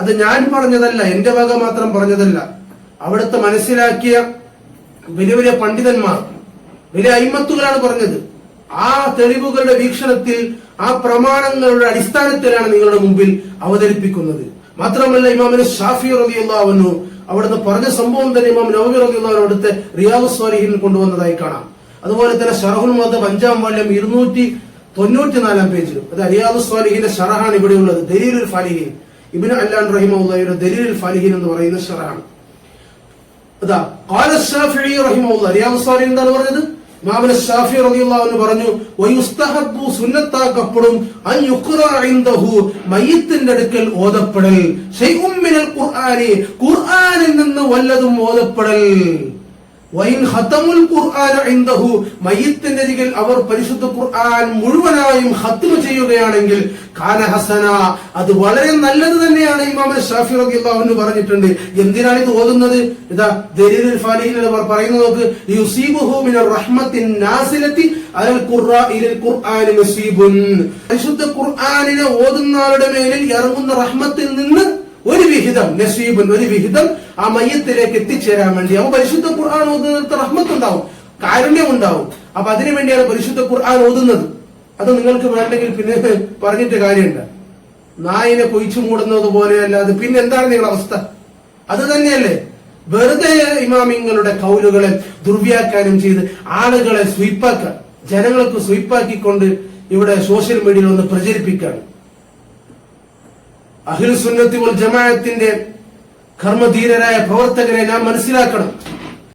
അത് ഞാൻ പറഞ്ഞതല്ല എന്റെ വക മാത്രം പറഞ്ഞതല്ല. അവിടുത്തെ മനസ്സിലാക്കിയ വലിയ വലിയ പണ്ഡിതന്മാർ വലിയ അയിമത്തുകളാണ് പറഞ്ഞത്. ആ തെളിവുകളുടെ വീക്ഷണത്തിൽ ആ പ്രമാണങ്ങളുടെ അടിസ്ഥാനത്തിലാണ് നിങ്ങളുടെ മുമ്പിൽ അവതരിപ്പിക്കുന്നത്. മാത്രമല്ല ഇമാമിന് ഷാഫി റബിയുള്ളവനു അവിടുന്ന് പറഞ്ഞ സംഭവം തന്നെ ഇമാം നവവി റബിയുള്ളവൻ അവിടുത്തെ സ്വാലിഹിൽ കൊണ്ടുവന്നതായി കാണാം. അതുപോലെ തന്നെ ഷറഹുൽ മദബ് അഞ്ചാം വാല്യം ഇരുന്നൂറ്റി തൊണ്ണൂറ്റിനാലാം പേജിലും. അത് റിയാദു സ്വാലിഹിന്റെ ഷറഹാണ് ഇവിടെയുള്ളത് ദലീലുൽ ഫാലിഹീൻ. ഇബിന് അല്ലാൻ റഹിമുള്ളയുടെ ദലീലുൽ ഫാലിഹീൻ എന്ന് പറയുന്ന ഷറഹാണ് അതാ قال الشافعي رحمه الله റിയാദ് സ്വാലിഹിൻ എന്താണ് പറഞ്ഞത് ഇമാമിന് ഷാഫി റളിയല്ലാഹു അൻഹു പറഞ്ഞു വയുസ്തഹബ്ബു സുന്നത്താക്കപ്പെടും അൻ യുഖ്റ ഇൻദഹു മയ്യിത്തിന്റെ അടുക്കൽ ഓതപ്പെടൽ ഷൈഉം മിനൽ ഖുർആനി ഖുർആനിൽ നിന്ന് വല്ലതും ഓതപ്പെടൽ വൈൻ ഖതമുൽ ഖുർആന ഇൻദഹു മയ്യിത്തിന്റെ അരികിൽ അവർ പരിശുദ്ധ ഖുർആൻ മുഴുവനായും ഹത്തു ചെയ്യുകയാണെങ്കിൽ കാന ഹസന അത് വളരെ നല്ലത് തന്നെയാണ് ഇമാം ഷാഫി റളിയല്ലാഹു പറഞ്ഞിട്ടുണ്ട്. എന്തിനാണ് ഇത് ഓതുന്നത്? ഇതാ ദലീലുൽ ഫാലിഹിൽ അവർ പറയുന്നത് നോക്ക് യുസീബുഹു മിനർ റഹ്മത്തിൻ നാസിലത്തി അലൽ ഖുർആനിൽ ഖുർആൻ നസീബുൻ. പരിശുദ്ധ ഖുർആനിനെ ഓതുന്ന ആളുടെ മേലിൽ ഇറങ്ങുന്ന റഹ്മത്തിൽ നിന്ന് ഒരു വിഹിതം നസീബുൻ ഒരു വിഹിതം ആ മയ്യത്തിലേക്ക് എത്തിച്ചേരാൻ വേണ്ടി. അവ പരിശുദ്ധ ഖുർആൻ ഓതുന്നത് റഹ്മത്തുണ്ടാവും കാരുണ്യം ഉണ്ടാവും അപ്പൊ അതിനു വേണ്ടിയാണ് പരിശുദ്ധ ഖുർആൻ ഓതുന്നത്. അത് നിങ്ങൾക്ക് വേണ്ടെങ്കിൽ പിന്നെ പറഞ്ഞിട്ട് കാര്യമുണ്ട് നായിനെ കൊയിച്ചു മൂടുന്നത് പോലെയല്ലാതെ പിന്നെ എന്താണ് നിങ്ങളുടെ അവസ്ഥ? അത് തന്നെയല്ലേ. വെറുതെ ഇമാമിങ്ങളുടെ കൗലുകളെ ദുർവ്യാഖ്യാനം ചെയ്ത് ആളുകളെ സ്വീപ്പാക്കാൻ ജനങ്ങൾക്ക് സ്വീപ്പാക്കിക്കൊണ്ട് ഇവിടെ സോഷ്യൽ മീഡിയയിൽ ഒന്ന് പ്രചരിപ്പിക്കുകയാണ്. അഖിൽ സുന്നത്തി വൽ ജമാഅത്തിന്റെ കർമ്മധീരരായ പ്രവർത്തകരെ നാം മനസ്സിലാക്കണം.